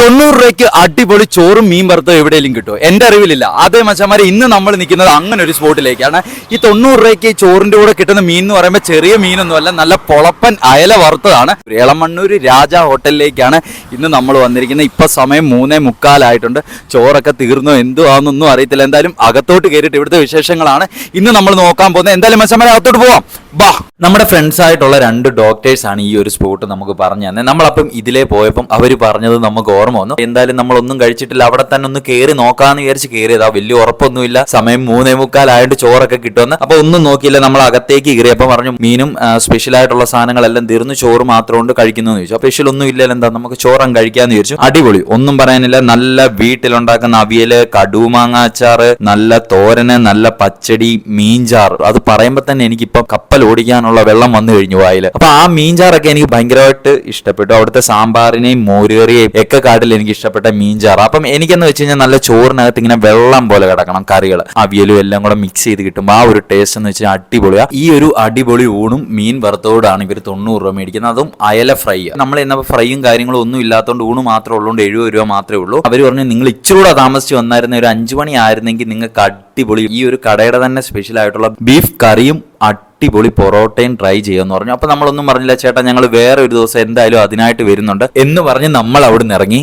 തൊണ്ണൂറ് രൂപയ്ക്ക് അടിപൊളി ചോറും മീൻ വറുത്തോ എവിടെയെങ്കിലും കിട്ടുമോ? എന്റെ അറിവിലില്ല. അതേ മച്ചന്മാരെ ഇന്ന് നമ്മൾ നിൽക്കുന്നത് അങ്ങനെ ഒരു സ്പോട്ടിലേക്കാണ്. ഈ തൊണ്ണൂറ് രൂപയ്ക്ക് ചോറിന്റെ കൂടെ കിട്ടുന്ന മീൻ എന്ന് പറയുമ്പോൾ ചെറിയ മീനൊന്നുമല്ല നല്ല പൊളപ്പൻ അയല വറുത്തതാണ്. ഇളമണ്ണൂർ രാജ ഹോട്ടലിലേക്കാണ് ഇന്ന് നമ്മൾ വന്നിരിക്കുന്നത്. ഇപ്പൊ സമയം മൂന്നേ മുക്കാലായിട്ടുണ്ട്. ചോറൊക്കെ തീർന്നോ എന്തുവാന്നൊന്നും അറിയത്തില്ല. എന്തായാലും അകത്തോട്ട് കയറിയിട്ട് ഇവിടുത്തെ വിശേഷങ്ങളാണ് ഇന്ന് നമ്മൾ നോക്കാൻ പോകുന്നത്. എന്തായാലും മച്ചന്മാരെ അകത്തോട്ട് പോവാം. ബാ നമ്മുടെ ഫ്രണ്ട്സ് ആയിട്ടുള്ള രണ്ട് ഡോക്ടേഴ്സ് ആണ് ഈ ഒരു സ്പോട്ട് നമുക്ക് പറഞ്ഞു തന്നെ നമ്മളപ്പം ഇതിലേ പോയപ്പം അവർ പറഞ്ഞത് നമുക്ക് ഓർമ്മ വന്നു. എന്തായാലും നമ്മളൊന്നും കഴിച്ചിട്ടില്ല. അവിടെ തന്നെ ഒന്ന് കയറി നോക്കാന്ന് വിചാരിച്ച് കയറിയതാ വലിയ ഉറപ്പൊന്നുമില്ല. സമയം മൂന്നേ മുക്കാലായിട്ട് ചോറൊക്കെ കിട്ടുമെന്ന്. അപ്പൊ ഒന്നും നോക്കിയില്ല. നമ്മൾ അകത്തേക്ക് കയറിയപ്പോൾ പറഞ്ഞു മീനും സ്പെഷ്യൽ ആയിട്ടുള്ള സാധനങ്ങളെല്ലാം തീർന്നു ചോറ് മാത്രം കൊണ്ട് കഴിക്കുന്നു എന്ന് ചോദിച്ചു സ്പെഷ്യൽ ഒന്നും ഇല്ലല്ലോ. എന്താ നമുക്ക് ചോറം കഴിക്കാന്ന് വിചാരിച്ചു. അടിപൊളി. ഒന്നും പറയാനില്ല. നല്ല വീട്ടിലുണ്ടാക്കുന്ന അവിയൽ കടുമാങ്ങ അച്ചാറ് നല്ല തോരന് നല്ല പച്ചടി മീൻചാറ്. അത് പറയുമ്പോൾ തന്നെ എനിക്കിപ്പോ കപ്പൽ ഓടിക്കാനുള്ള വെള്ളം വന്നു കഴിഞ്ഞു വായിൽ. അപ്പൊ ആ മീൻചാറൊക്കെ എനിക്ക് ഭയങ്കരമായിട്ട് ഇഷ്ടപ്പെട്ടു. അവിടുത്തെ സാമ്പാറിനെയും മോരുകറിയെയും ഒക്കെ കാട്ടിൽ എനിക്ക് ഇഷ്ടപ്പെട്ട മീൻചാറ്. അപ്പം എനിക്കെന്ന് വെച്ച് കഴിഞ്ഞാൽ നല്ല ചോറിനകത്ത് ഇങ്ങനെ വെള്ളം പോലെ കിടക്കണം കറികൾ അവിയലും എല്ലാം കൂടെ മിക്സ് ചെയ്ത് കിട്ടുമ്പോൾ ആ ഒരു ടേസ്റ്റ് എന്ന് വെച്ചാൽ അടിപൊളിയാ. ഈ ഒരു അടിപൊളി ഊണും മീൻ വറുത്തോടാണ് ഇവർ തൊണ്ണൂറ് രൂപ മേടിക്കുന്നത്. അതും അയല ഫ്രൈ. നമ്മൾ എന്നപ്പോൾ ഫ്രൈയും കാര്യങ്ങളും ഒന്നും ഇല്ലാത്തതുകൊണ്ട് ഊണ് മാത്രമേ ഉള്ളതുകൊണ്ട് എഴുപത് രൂപ മാത്രമേ ഉള്ളൂ. അവർ പറഞ്ഞു നിങ്ങൾ ഇച്ചിരൂടെ താമസിച്ച് വന്നായിരുന്ന ഒരു അഞ്ചു മണി ആയിരുന്നെങ്കിൽ നിങ്ങൾക്ക് അടിപൊളി ഈ ഒരു കടയുടെ തന്നെ സ്പെഷ്യൽ ആയിട്ടുള്ള ബീഫ് കറിയും അടിപൊളി പൊറോട്ടയും ട്രൈ ചെയ്യാന്ന് പറഞ്ഞു. അപ്പൊ നമ്മളൊന്നും പറഞ്ഞില്ല ചേട്ടാ ഞങ്ങൾ വേറെ ഒരു ദിവസം എന്തായാലും അതിനായിട്ട് വരുന്നുണ്ട്. എന്ന് പറഞ്ഞ് നമ്മൾ അവിടെ നിന്ന് ഇറങ്ങി.